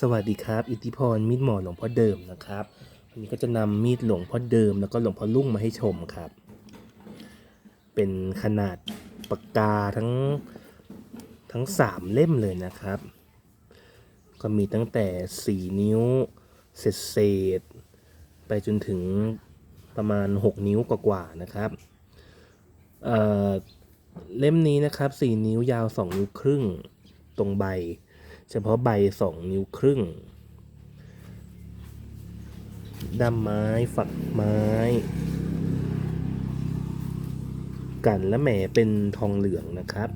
สวัสดีครับ อิทธิพรมีดหมอหลวงพ่อเดิมนะครับวันนี้ก็จะนำมีดหลวงพ่อเดิมแล้วก็หลวงพ่อลุ่งมาให้ชมครับ เป็นขนาดปากกาทั้งทั้งสามเล่มเลยนะครับ ก็มีตั้งแต่สี่นิ้วเศษเศษไปจนถึงประมาณ 6 นิ้วกว่าๆนะครับเออเล่มนี้นะครับ 4 นิ้วยาว 2 นิ้วครึ่งตรงใบ เฉพาะใบ 2 นิ้วครึ่งด้ามไม้ฝักไม้ กันและแหมเป็นทองเหลืองนะครับ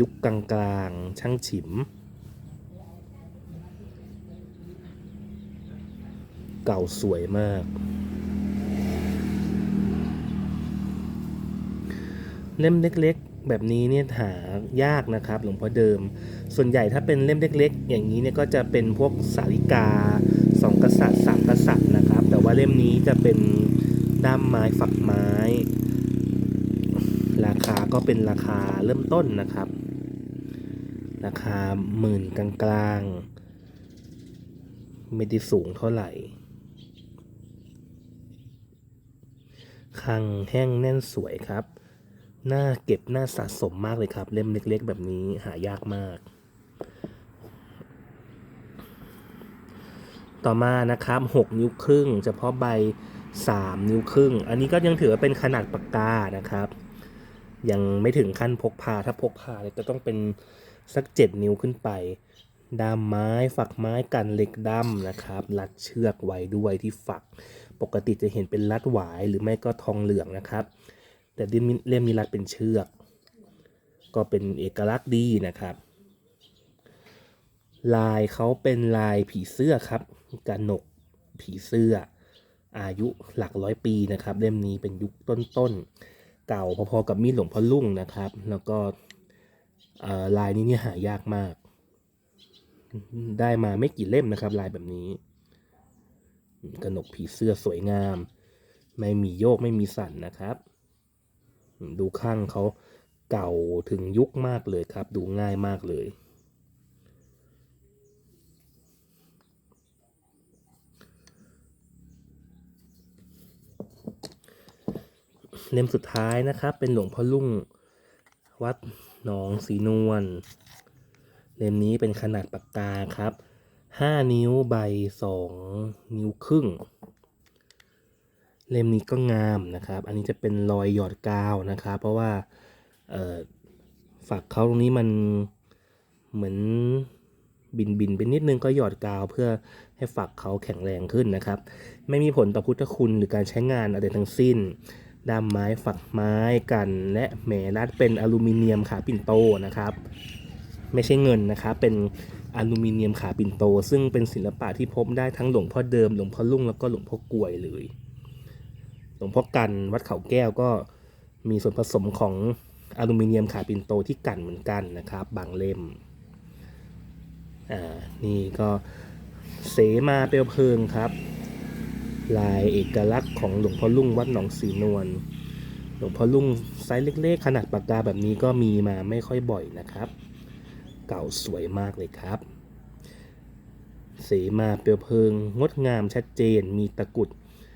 ยุคกลางๆ ช่างฉิม เก่าสวยมาก เล่มเล็กๆ แบบนี้เนี่ยหายากนะครับ หลวงพ่อเดิม ส่วนใหญ่ถ้าเป็นเล่มเล็ก ๆ อย่างนี้เนี่ยก็จะเป็นพวกสาริกาสองกษัตริย์สามกษัตริย์นะครับ แต่ว่าเล่มนี้จะเป็นด้ามไม้ฝักไม้ ราคาก็เป็นราคาเริ่มต้นนะครับ ราคาหมื่นกลางๆไม่ได้สูงเท่าไหร่คังแห้งแน่นสวยครับ น่าเก็บน่าสะสมมากเลยครับ เล่มเล็ก ๆ แบบนี้หายากมาก ต่อมานะครับ 6 นิ้วครึ่ง เฉพาะใบ 3 นิ้วครึ่ง อันนี้ก็ยังถือว่าเป็นขนาดปากกานะครับ ยังไม่ถึงขั้นพกพา ถ้าพกพาเนี่ยก็ต้องเป็นสัก 7 นิ้วขึ้นไปด้ามไม้ฝักไม้กันเหล็กด้ามนะครับรัดเชือกไว้ด้วยที่ฝัก ปกติจะเห็นเป็นรัดหวายหรือไม่ก็ทองเหลืองนะครับ แต่เล่มนี้เล่มนี้รัดเป็นเชือก ก็เป็นเอกลักษณ์ดีนะครับ ลายเขาเป็นลายผีเสื้อครับกระหนกผีเสื้อ อายุหลักร้อยปีนะครับ เล่มนี้เป็นยุคต้นๆ เก่าพอๆกับมีดหลวงพ่อลุ่งนะครับ แล้วก็ลายนี้เนี่ยหายากมาก ได้มาไม่กี่เล่มนะครับ ลายแบบนี้กระหนกผีเสื้อสวยงาม ไม่มีโยกไม่มีสั่นนะครับ ดูข้างเขาเก่าถึงยุคมากเลยครับ ดูง่ายมากเลยเล่มสุดท้ายนะครับ เป็นหลวงพ่อลุ่งวัดหนองสีนวลเล่มนี้เป็นขนาดปากกาครับ 5 นิ้วใบ 2 นิ้วครึ่ง เล่มนี้ก็งามนะครับ อันนี้จะเป็นรอยหยอดกาวนะครับ เพราะว่าฝักเขาตรงนี้มันเหมือนบินบินๆไปนิดนึงก็หยอดกาวเพื่อให้ฝักเขาแข็งแรงขึ้นนะครับ ไม่มีผลต่อพุทธคุณหรือการใช้งานอะไรทั้งสิ้นด้ามไม้ฝักไม้กัน และแหมรัดเป็นอลูมิเนียมขาปิ่นโตนะครับ ไม่ใช่เงินนะครับเป็นอลูมิเนียมขาปิ่นโต ซึ่งเป็นศิลปะที่พบได้ทั้งหลวงพ่อเดิมหลวงพ่อลุ่งแล้วก็หลวงพ่อกลวยเลย หลวงพ่อกันวัดเขาแก้วก็มีส่วนผสมของอลูมิเนียมขาปิ่นโตที่กันเหมือนกันนะครับ บางเล่ม อ่า นี่ก็เสมาเปลวเพลิงครับ ลายเอกลักษณ์ของหลวงพ่อลุ่งวัดหนองสีนวล หลวงพ่อลุ่งไซส์เล็กๆ ขนาดปากกาแบบนี้ก็มีมาไม่ค่อยบ่อยนะครับ เก่าสวยมากเลยครับ เสมาเปลวเพลิง งดงามชัดเจน มีตะกุด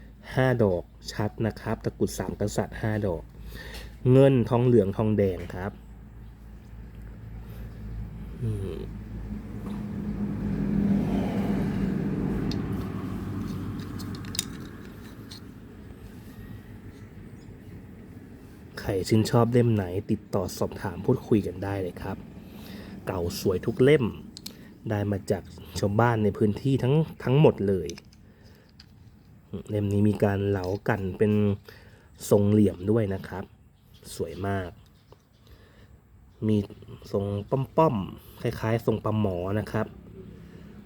5 ดอก ชัดนะครับ ตะกุดสามกษัตริย์5ดอก เงินทองเหลืองทองแดงครับใครชื่นชอบเล่มไหนติดต่อสอบถามพูดคุยกันได้เลยครับ เก่าสวยทุกเล่มได้มาจากชาวบ้านในพื้นที่ทั้งทั้งหมดเลย เล่มนี้มีการเหลากันเป็นทรงเหลี่ยมด้วยนะครับ สวยมาก มีทรงป้อมๆคล้ายๆ ทรงปลาหมอนะครับ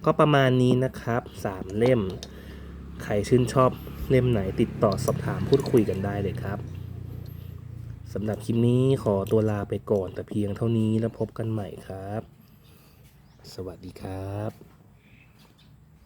ก็ประมาณนี้นะครับสามเล่ม ใครชื่นชอบเล่มไหนติดต่อสอบถามพูดคุยกันได้เลยครับสำหรับคลิปนี้ขอตัวลาไปก่อนแต่เพียงเท่านี้แล้วพบกันใหม่ครับ สวัสดีครับ